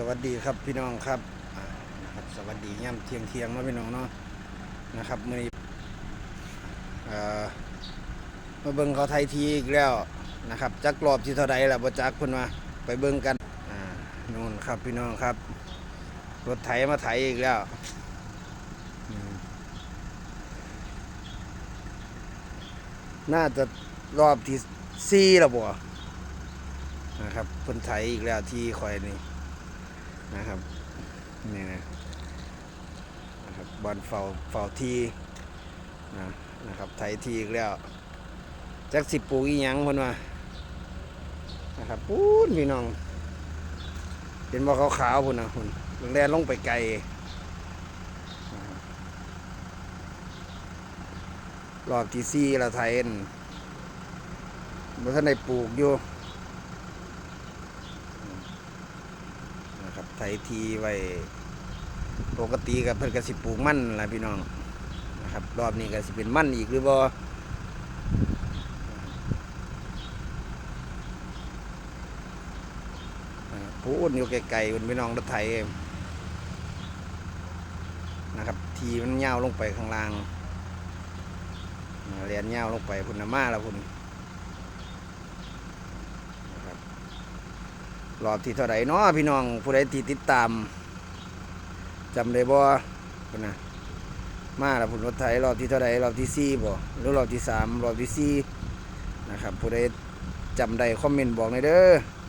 สวัสดีครับพี่น้องครับนะครับ สวัสดีย่ำเที่ยงเที่ยงๆเนาะพี่น้องเนาะนะครับมื่อนี้มาเบิ่งเขาไทยทีอีกแล้วนะครับจักรอบที่เท่าใดล่ะบ่จักเพิ่นว่าไปเบิ่งกันนู่นครับพี่น้องครับ รถไถมาไถอีกแล้วน่าจะรอบที่สี่แล้วบ่นะครับเพิ่นไถอีกแล้วที่คอยนี่ นะครับนี่นะนะครับบอลเฝ้าเฝ้าทีนะนะครับไทีอีกแล้วจักสิปลูกอีหยังพนว่านะครับปูนพี่น้องเห็นว่าขาวๆพุ่นนะพุ่นแล่นลงไปไกลรอบที่สี่ละไทยนบ่ทันได้ปลูกอยู่ นะครับ ไถทีไว้ปกติกับเพิ่นก็สิปลูกมันล่ะพี่น้องนะครับ รอบนี้ก็สิเป็นมันอีกหรือบ่นะครับพูดอยู่ไกลๆคุณพี่น้องรถไถนะครับ ทีมันยาลงไปข้างล่างเรียนยาลงไปพุ่นมาแล้วพุ่นนะครับ รอบที่เท่าไหร่เนาะพี่น้องผู้ใดที่ติดตามจำได้บ่คนนะมาแล้วพุ่นรถไถรอบที่เท่าไหร่รอบที่สี่บ่หรือรอบที่สามรอบที่สี่นะครับผู้ใดจำได้คอมเมนต์บอกหน่อยเด้อ